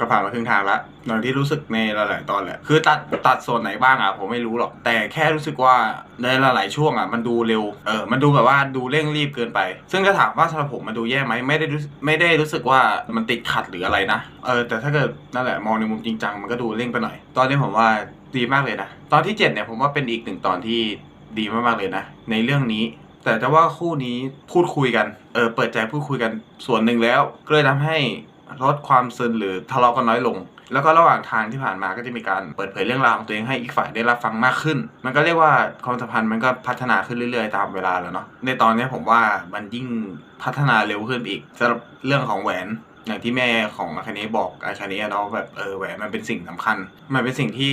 ก็ผ่านมาครึ่งทางละอย่างที่รู้สึกในหลายๆตอนแหละ คือตัดตัดส่วนไหนบ้างอะผมไม่รู้หรอก แต่แค่รู้สึกว่าในหลายๆช่วงอะมันดูเร็ว เออ มันดูแบบว่าดูเร่งรีบเกินไป ซึ่งถ้าถามว่าสำหรับผมมันดูแย่ไหมไม่ได้รู้ไม่ได้รู้สึกว่ามันติดขัดหรืออะไรนะ เออ แต่ถ้าเกิดนั่นแหละมองในมุมจริงจังมันก็ดูเร่งไปหน่อย ตอนนี้ผมว่าดีมากเลยนะ ตอนที่เจ็ดเนี่ยผมว่าเป็นอีกหนึ่งตอนที่ดีมากๆเลยนะ ในเรื่องนี้ แต่จะว่าคู่นี้พูดคุยกัน เออ เปิดใจพูดคุยกันส่วนหนึ่งแล้ว ก็เลยทำให้ ลดความซึนหรือทะเลาะกันน้อยลง แล้วก็ระหว่างทางที่ผ่านมาก็จะมีการเปิดเผยเรื่องราวของตัวเองให้อีกฝ่ายได้รับฟังมากขึ้น มันก็เรียกว่าความสัมพันธ์มันก็พัฒนาขึ้นเรื่อย ๆ ตามเวลาแล้วเนาะในตอนนี้ผมว่ามันยิ่งพัฒนาเร็วขึ้นอีกสำหรับเรื่องของแหวน อย่างที่แม่ของอาคาเนะบอกอาคาเนะเนาะแบบเออแหวนมันเป็นสิ่งสำคัญ มันเป็นสิ่งที่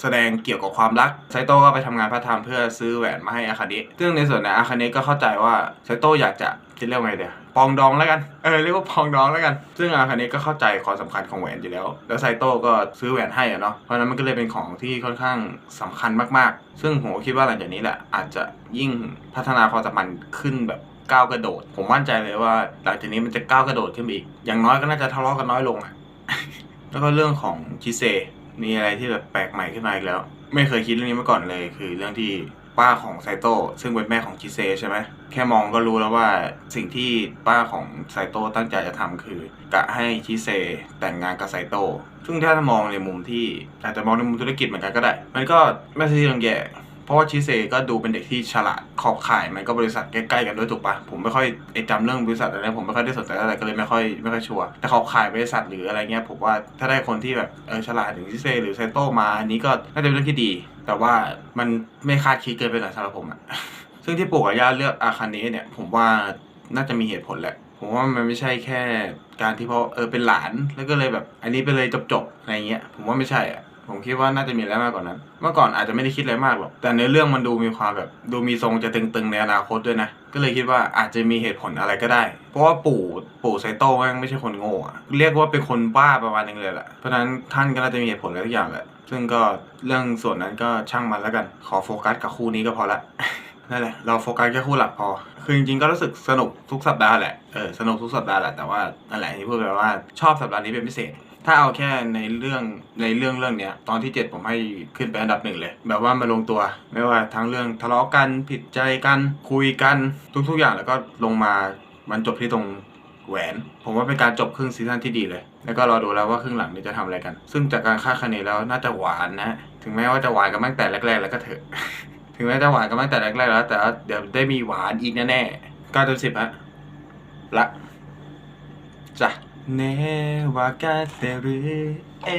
แสดงเกี่ยวกับความรักไซโตะก็ไปทำงานพร์ทไทม์เพื่อซื้อแหวนมาให้อาคาเนะซึ่งในส่วนนี้อาคาเนะก็เข้าใจว่าไซโตะอยากจะจะเรียกว่าไงเดียวปองดองแล้วกัน เออเรียกว่าปองดองแล้วกัน ซึ่งอาคาเนะก็เข้าใจความสำคัญของแหวนอยู่แล้ว แล้วไซโตะก็ซื้อแหวนให้อะเนาะ เพราะนั้นมันก็เลยเป็นของที่ค่อนข้างสำคัญมากๆ ซึ่งผมคิดว่าหลังจากนี้แหละอาจจะยิ่งพัฒนาความสัมพันธ์ขึ้นแบบ ก้าวกระโดด ผมมั่นใจเลยว่า หลังจากนี้มันจะก้าวกระโดดขึ้นไปอีก อย่างน้อยก็น่าจะทะเลาะกันน้อยลงอะแล้วก็เรื่องของชิเซมีอะไรที่แบบแปลกใหม่ขึ้นมาอีกแล้ว ไม่เคยคิดเรื่องนี้มาก่อนเลย คือเรื่องที่ป้าของไซโตะซึ่งเป็นแม่ของชิเซใช่ไหมแค่มองก็รู้แล้วว่าสิ่งที่ป้าของไซโตะตั้งใจจะทำคือกะให้ชิเซแต่งงานกับไซโตะซึ่งถ้ามองในมุมที่อาจจะมองในมุมธุรกิจเหมือนกันก็ได้ มันก็ไม่ใช่เรื่องแย่ เพราะว่าชิเซก็ดูเป็นเด็กที่ฉลาดขอบข่ายมันก็บริษัทใกล้ๆกันด้วยถูกปะผมไม่ค่อยไอจำเรื่องบริษัทอะไรผมไม่ค่อยได้สนใจอะไรก็เลยไม่ค่อยไม่ค่อยชัวร์แต่ขอบข่ายบริษัทหรืออะไรเงี้ยผมว่าถ้าได้คนที่แบบเออฉลาดถึงชิเซหรือไซโตมาอันนี้ก็น่าจะเป็นเรื่องที่ดี แต่ว่ามันไม่คาดคิดเกินไปหน่อยสำหรับผมอะซึ่งที่ปู่กับย่าเลือกอาคาเนะเนี่ยผมว่าน่าจะมีเหตุผลแหละผมว่ามันไม่ใช่แค่การที่เพราะเออเป็นหลานแล้วก็เลยแบบ อันนี้ไปเลยจบๆอะไรเงี้ยผมว่าไม่ใช่อะ ผมคิดว่าน่าจะมีอะไรมากกว่านั้น เมื่อก่อนอาจจะไม่ได้คิดอะไรมากหรอก แต่ในเรื่องมันดูมีความแบบ ดูมีทรงจะตึงๆในอนาคตด้วยนะ ก็เลยคิดว่าอาจจะมีเหตุผลอะไรก็ได้ เพราะว่าปู่ปู่ไซโต้แม่งไม่ใช่คนโง่อะเรียกว่าเป็นคนบ้าประมาณนึงเลยแหละ เพราะฉะนั้นท่านก็น่าจะมีเหตุผลอะไรทุกอย่างแหละ ซึ่งก็เรื่องส่วนนั้นก็ช่างมันแล้วกัน ขอโฟกัสกับคู่นี้ก็พอละ นั่นแหละ เราโฟกัสแค่คู่หลักพอ คือจริงๆก็รู้สึกสนุกทุกสัปดาห์แหละ เออ สนุกทุกสัปดาห์แหละ แต่ว่านั่นแหละที่พูดไปว่าชอบสัปดาห์นี้เป็นพิเศษ ถ้าเอาแค่ในเรื่องในเรื่องเรื่องเนี้ย ตอนที่ 7 ผมให้ขึ้นไปอันดับหนึ่งเลย แบบว่ามาลงตัว ไม่ว่าทั้งเรื่องทะเลาะกันผิดใจกันคุยกันทุกๆอย่างแล้วก็ลงมามันจบที่ตรงแหวน ผมว่าเป็นการจบครึ่งซีซั่นที่ดีเลย แล้วก็รอดูแล้วว่าครึ่งหลังนี้จะทำอะไรกัน ซึ่งจากการคาดคะเนแล้วน่าจะหวานนะ ถึงแม้ว่าจะหวานกันตั้งแต่แรกๆ แล้วก็เถอะ ถึงแม้จะหวานกันตั้งแต่แรกๆแล้ว แต่เดี๋ยวได้มีหวานอีกแน่ๆเก้าจนสิบฮะละจ้ะเนวากาเตรุเอ